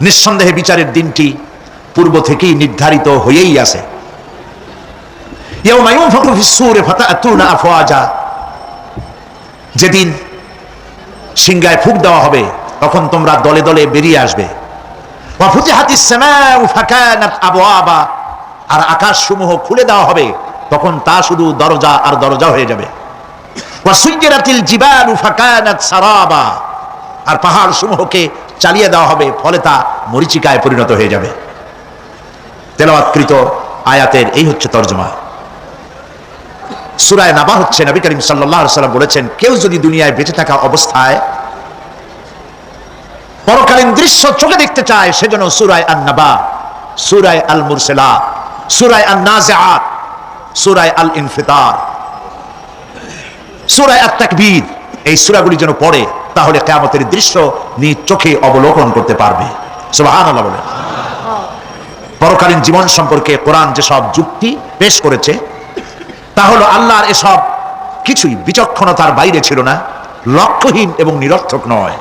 নিঃসন্দেহে বিচারের দিনটি পূর্ব থেকেই নির্ধারিত হয়েই আছে। যেদিন সিংগায় ফুক দেওয়া হবে, তখন তোমরা দলে দলে বেরিয়ে আসবে। আর আকাশ সমূহ খুলে দেওয়া হবে, তখন তা শুধু দরজা আর দরজা হয়ে যাবে। জিবালু ফাকানাত সারাবা। আর পাহাড় সমূহকে চালিয়ে দেওয়া হবে, ফলে তা মরিচিকায় পরিণত হয়ে যাবে। তেলাওয়াতকৃত আয়াতের এই হচ্ছে তর্জমা। সুরায় নাবা হচ্ছে, নবী করিম আলাইহি সাল্লাম বলেছেন, কেউ যদি দুনিয়ায় বেঁচে থাকা অবস্থায় পরকালীন দৃশ্য চোখে দেখতে চায়, সেজন্য সুরায় আন নাবা সুরায় আল মুরসেলা সুরায় আন নাজিআত সুরায় আল ইনফিতার সুরায় আত তাকবীর এই সূরাগুলি যেন পড়ে তাহলে কিয়ামতের দৃশ্য নিজ চোখে অবলোকন করতে পারবে সুবহানাল্লাহ বলেন পরকালীন জীবন সম্পর্কে কোরআন যেসব যুক্তি পেশ করেছে তা হলো আল্লাহর এসব কিছুই বিচক্ষণতার বাইরে ছিল না লক্ষ্যহীন এবং নিরর্থক নয়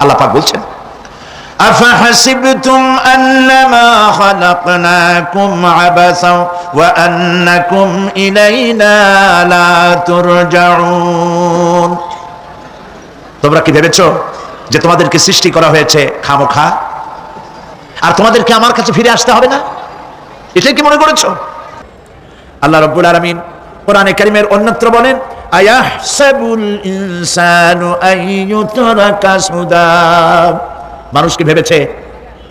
আল্লাহ পাক বলছেন أفحسبتم أنما خلقناكم عبثا وأنكم إلينا لا ترجعون তোমরা কি ভেবেছ যে তোমাদেরকে সৃষ্টি করা হয়েছে খামোখা? আর তোমাদেরকে আমার কাছে ফিরে আসতে হবে না? এটাই কি মনে করেছ? আল্লাহ রব্বুল আলামিন কোরআনে কারিমের অন্যত্র বলেন মানুষকে ভেবেছে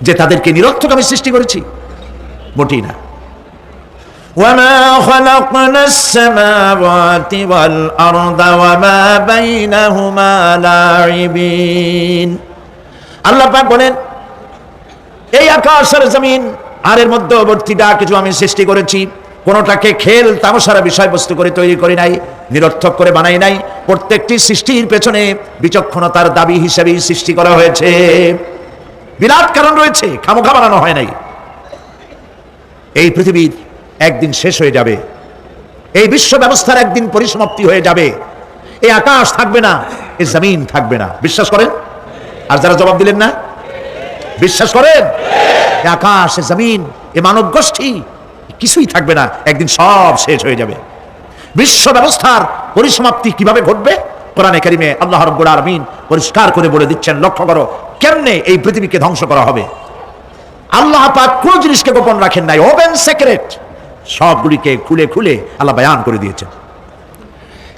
যে তাদেরকে নিরর্থক আমি সৃষ্টি করেছি? মোটেই না। وما خلقنا السماوات والأرض وما بينهما لاعبين আল্লাহ পাক বলেন এই আকাশ আর জমিন আর এর মধ্যবর্তীটা কিছু আমি সৃষ্টি করেছি কোনোটাকে খেল তামসারা বিষয়বস্তু করে তৈরি করি নাই নিরর্থক করে বানাই নাই প্রত্যেকটি সৃষ্টির পেছনে বিচক্ষণতার দাবি হিসেবেই সৃষ্টি করা হয়েছে বিরাট কারণ রয়েছে খামোখা বানানো হয় নাই এই পৃথিবীর একদিন শেষ হয়ে যাবে। এই বিশ্ব ব্যবস্থার একদিন পরিসমাপ্তি হয়ে যাবে। এই আকাশ থাকবে না এই জমিন থাকবে না। বিশ্বাস করেন? আর যারা জবাব দিলেন না? বিশ্বাস করেন? আকাশ, এ জমিন, এ মানব গোষ্ঠী কিছুই থাকবে না, একদিন সব শেষ হয়ে যাবে। বিশ্ব ব্যবস্থার পরিসমাপ্তি কীভাবে ঘটবে? কোরআনে কারিমে আল্লাহ রব্বুল আলামিন পরিষ্কার করে বলে দিচ্ছেন, লক্ষ্য করো, কেমনে এই পৃথিবীকে ধ্বংস করা হবে? আল্লাহ পাক কোন জিনিসকে গোপন রাখেন নাই? ওপেন সিক্রেট সবগুলিকে খুলে খুলে আল্লাহ বয়ান করে দিয়েছেন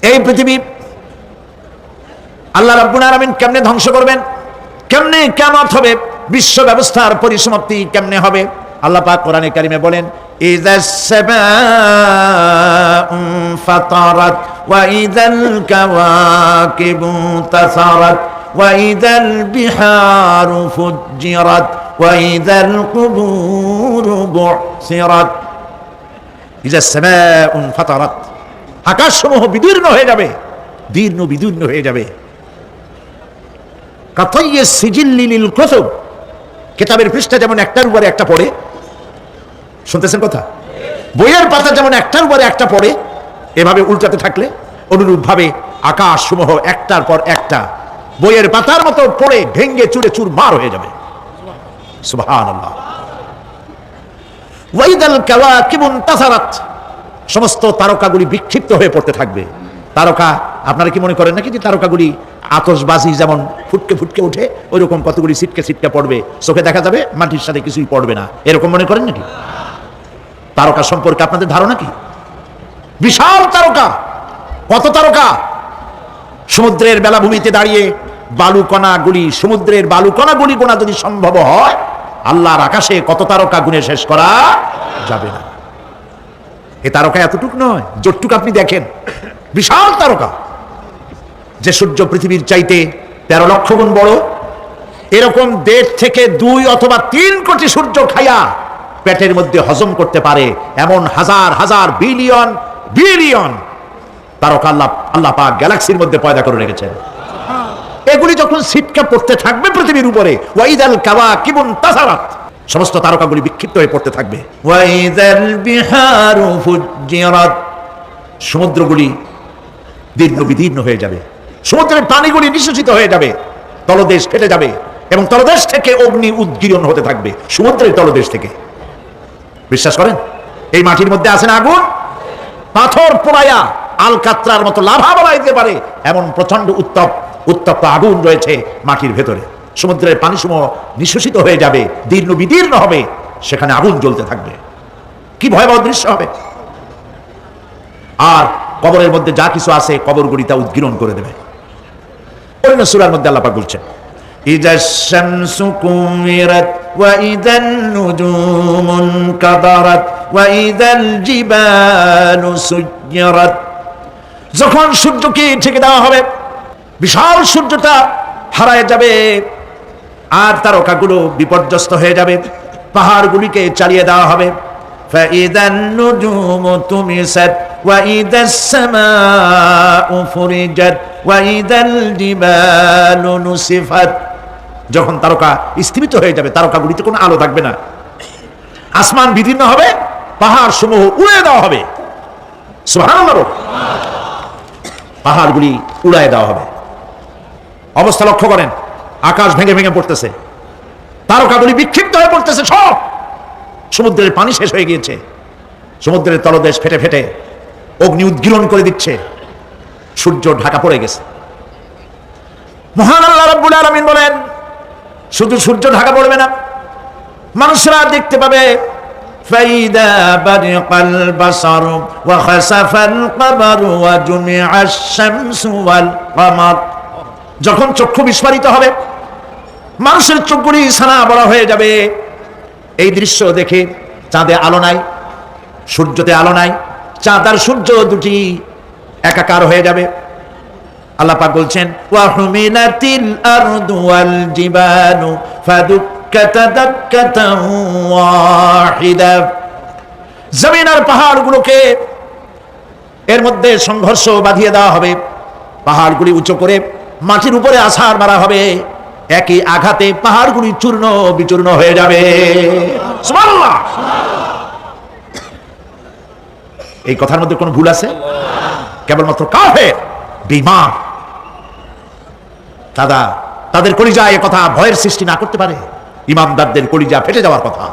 এই পৃথিবী আল্লাহ রাব্বুল আলামিন কেমনে ধ্বংস করবেন কেমনে কিয়ামত হবে বিশ্ব ব্যবস্থার পরিসমাপ্তি কেমনে হবে আল্লাহ পাক কোরআনে কারিমে বলেন إذا السماء انفطرت وإذا الكواكب انتثرت وإذا البحار فجرت وإذا القبور بعثرت ইজা সামাউন আকাশ সমূহ বিদীর্ণ হয়ে যাবে, দীর্ণ বিদীর্ণ হয়ে যাবে। কিতাবের পৃষ্ঠা যেমন একটার উপরে একটা পড়ে, শুনতেছেন কথা? বইয়ের পাতা যেমন একটার উপরে একটা পড়ে, এভাবে উল্টাতে থাকলে অনুরূপভাবে আকাশ সমূহ একটার পর একটা, বইয়ের পাতার মতো পড়ে, ভেঙ্গে চুরে চুর মার হয়ে যাবে। সুবহানাল্লাহ। ওয়াইদাল কাওয়াকিবুন তাসারাত সমস্ত তারকাগুলি বিক্ষিপ্ত হয়ে পড়তে থাকবে। তারকা, আপনারা কি মনে করেন নাকি যে তারকাগুলি আতশবাজি যেমন ফুটকে ফুটকে উঠে ওই রকম কতগুলি ছিটকে ছিটকে পড়বে? চোখে দেখা যাবে, মাটির সাথে কিছুই পড়বে না। এরকম মনে করেন নাকি? তারকা সম্পর্কে আপনাদের ধারণা কি? বিশাল তারকা! কত তারকা? সমুদ্রের বেলাভূমিতে দাঁড়িয়ে বালুকণাগুলি, সমুদ্রের বালুকণাগুলি গোনা যদি সম্ভব হয় আল্লাহর আকাশে কত তারকা গুণে শেষ করা যাবে না। এ তারকা এতটুক নয়, যতটুক আপনি দেখেন। বিশাল তারকা। যে সূর্য পৃথিবীর চাইতে তেরো লক্ষ গুণ বড়, এরকম দেড় থেকে দুই অথবা তিন কোটি সূর্য খাইয়া পেটের মধ্যে হজম করতে পারে এমন হাজার হাজার, বিলিয়ন বিলিয়ন তারকা আল্লাহ আল্লাহ পাক গ্যালাক্সির মধ্যে পয়দা করে রেখেছেন। এগুলি যখন সিটকা পড়তে থাকবে পৃথিবীর উপরে ওয়াইদাল কাবা কিবন তাসারাত সমস্ত তারকাগুলি বিক্ষিপ্ত হয়ে পড়তে থাকবে। ওয়াইদাল বিহারু ফুজিরাত সমুদ্রগুলি দীর্ঘ বিদীর্ণ হয়ে যাবে সমুদ্রের পানিগুলি নিঃশেষিত হয়ে যাবে তলদেশ ফেটে যাবে এবং তলদেশ থেকে অগ্নি উদ্গীরণ হতে থাকবে সমুদ্রের তলদেশ থেকে। বিশ্বাস করেন? এই মাটির মধ্যে আছে না আগুন পাথর পোড়াইয়া আলকাত্রার মতো লাভা বলাই দিতে পারে এমন প্রচণ্ড উত্তপ্ত উত্তপ্ত আগুন রয়েছে মাটির ভেতরে সমুদ্রের পানি সমূহ নিঃশ্বসিত হয়ে যাবে দীর্ণ বিদীর্ণ হবে সেখানে আগুন জ্বলতে থাকবে কি ভয়াবহ দৃশ্য হবে আর কবরের মধ্যে যা কিছু আছে কবরগুলি তা উদ্গীরণ করে দেবে অন্য সুরার মধ্যে আল্লাপাক বলছেন إذا الشمس كورت وإذا النجوم انكدرت وإذا الجبال سجرت যখন সূর্যকে ঠেকে দেওয়া হবে বিশাল সূর্যটা হারায় যাবে, আর তারকাগুলো বিপর্যস্ত হয়ে যাবে, পাহাড়গুলিকে চালিয়ে দেওয়া হবে। যখন তারকা স্থিমিত হয়ে যাবে, তারকাগুলিতে কোনো আলো থাকবে না। আসমান বিভিন্ন হবে পাহাড় সমূহ উড়ে দেওয়া হবে। পাহাড়গুলি উড়ায় দেওয়া হবে। অবস্থা লক্ষ্য করেন আকাশ ভেঙে ভেঙে পড়তেছে তারকাগুলি বিক্ষিপ্ত হয়ে পড়তেছে সব সমুদ্রের পানি শেষ হয়ে গিয়েছে সমুদ্রের তলদেশ ফেটে ফেটে অগ্নি উদ্গীরণ করে দিচ্ছে সূর্য ঢাকা পড়ে গেছে মহান আল্লাহ রাব্বুল আলামিন বলেন শুধু সূর্য ঢাকা পড়বে না মানুষরা দেখতে পাবে فإذا برق البصر وخسف القمر وجمع الشمس والقمر যখন চক্ষু বিস্ফারিত হবে, মানুষের চোখগুলি সানা বড় হয়ে যাবে। এই দৃশ্য দেখে চাঁদে আলো নাই, সূর্যতে আলো নাই, চাঁদ আর সূর্য দুটি একাকার হয়ে যাবে। আল্লাপা বলছেন জমিনার আরদু আর পাহাড়গুলোকে এর মধ্যে সংঘর্ষ বাঁধিয়ে দেওয়া হবে। পাহাড়গুলি উঁচু করে মাটির উপরে আছাড় মারা হবে। একই আঘাতে পাহাড়গুলি চূর্ণ বিচূর্ণ হয়ে যাবে। এই কথার মধ্যে কোনো ভুল আছে? কেবলমাত্র কাফের বিমান দাদা তাদের কলিজা এ কথা ভয়ের সৃষ্টি না করতে পারে। ইমানদারদের কলিজা ফেটে যাওয়ার কথা।